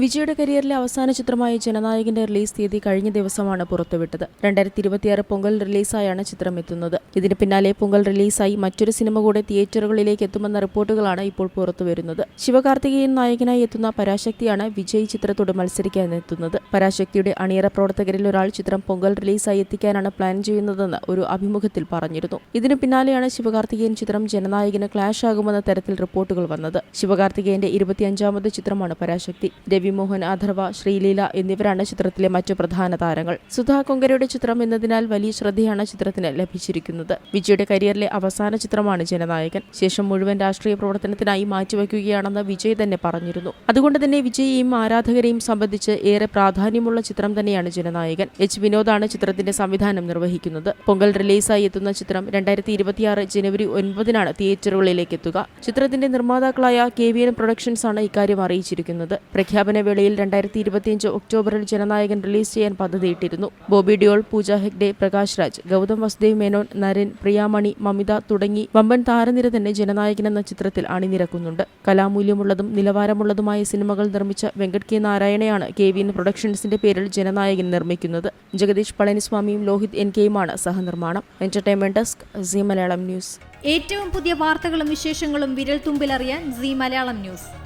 വിജയുടെ കരിയറിലെ അവസാന ചിത്രമായ ജനനായകന്റെ റിലീസ് തീയതി കഴിഞ്ഞ ദിവസമാണ് പുറത്തുവിട്ടത്. രണ്ടായിരത്തി ഇരുപത്തിയാറ് പൊങ്കൽ റിലീസായാണ് ചിത്രം എത്തുന്നത് ഇതിന് പിന്നാലെ പൊങ്കൽ റിലീസായി മറ്റൊരു സിനിമ കൂടെ തിയേറ്ററുകളിലേക്ക് എത്തുമെന്ന റിപ്പോർട്ടുകളാണ് ഇപ്പോൾ പുറത്തുവരുന്നത്. ശിവകാർത്തികേയൻ നായകനായി എത്തുന്ന പരാശക്തിയാണ് വിജയ് ചിത്രത്തോട് മത്സരിക്കാൻ എത്തുന്നത് പരാശക്തിയുടെ അണിയറ പ്രവർത്തകരിൽ ഒരാൾ ചിത്രം പൊങ്കൽ റിലീസായി എത്തിക്കാനാണ് പ്ലാൻ ചെയ്യുന്നതെന്ന് ഒരു അഭിമുഖത്തിൽ പറഞ്ഞിരുന്നു. ഇതിന് പിന്നാലെയാണ് ശിവകാർത്തികേയൻ ചിത്രം ജനനായകന് ക്ലാഷ് ആകുമെന്ന തരത്തിൽ റിപ്പോർട്ടുകൾ വന്നത്. ശിവകാർത്തികേയന്റെ ഇരുപത്തിയഞ്ചാമത് ചിത്രമാണ് പരാശക്തി. രവിമോഹൻ അഥർവ ശ്രീലീല എന്നിവരാണ് ചിത്രത്തിലെ മറ്റു പ്രധാന താരങ്ങൾ. സുധാ കൊങ്കരയുടെ ചിത്രം എന്നതിനാൽ വലിയ ശ്രദ്ധയാണ് ചിത്രത്തിന് ലഭിച്ചിരിക്കുന്നത്. വിജയുടെ കരിയറിലെ അവസാന ചിത്രമാണ് ജനനായകൻ. ശേഷം മുഴുവൻ രാഷ്ട്രീയ പ്രവർത്തനത്തിനായി മാറ്റിവെക്കുകയാണെന്ന് വിജയ് തന്നെ പറഞ്ഞിരുന്നു. അതുകൊണ്ട് തന്നെ വിജയെയും ആരാധകരെയും സംബന്ധിച്ച് ഏറെ പ്രാധാന്യമുള്ള ചിത്രം തന്നെയാണ് ജനനായകൻ. എച്ച് വിനോദാണ് ചിത്രത്തിന്റെ സംവിധാനം നിർവഹിക്കുന്നത്. പൊങ്കൽ റിലീസായി എത്തുന്ന ചിത്രം രണ്ടായിരത്തി ഇരുപത്തിയാറ് ജനുവരി ഒൻപതിനാണ് തിയേറ്ററുകളിലേക്ക് എത്തുക. ചിത്രത്തിന്റെ നിർമ്മാതാക്കളായ കെ വി എൻ പ്രൊഡക്ഷൻസ് ആണ് ഇക്കാര്യം അറിയിച്ചിരിക്കുന്നത്. പ്രഖ്യാപന വേളയിൽ രണ്ടായിരത്തി ഇരുപത്തിയഞ്ച് ഒക്ടോബറിൽ ജനനായകൻ റിലീസ് ചെയ്യാൻ പദ്ധതിയിട്ടിരുന്നു. ബോബി ഡിയോൾ പൂജ ഹെഗ്ഡെ പ്രകാശ് രാജ് ഗൗതം വസുദേവ് മേനോൻ നരൻ പ്രിയാമണി മമിത തുടങ്ങി വമ്പൻ താരനിര തന്നെ ജനനായകൻ എന്ന ചിത്രത്തിൽ അണിനിരക്കുന്നുണ്ട്. കലാമൂല്യമുള്ളതും നിലവാരമുള്ളതുമായ സിനിമകൾ നിർമ്മിച്ച വെങ്കട് കെ നാരായണയാണ് കെ വി പ്രൊഡക്ഷൻസിന്റെ പേരിൽ ജനനായകൻ നിർമ്മിക്കുന്നത്. ജഗദീഷ് പളനിസ്വാമിയും ലോഹിത് എൻ കെയുമാണ് സഹനിർമ്മാണം. Entertainment desk Zee Malayalam news. ഏറ്റവും പുതിയ വാർത്തകളും വിശേഷങ്ങളും വിരൽ തുമ്പിലറിയാൻ സി മലയാളം ന്യൂസ്.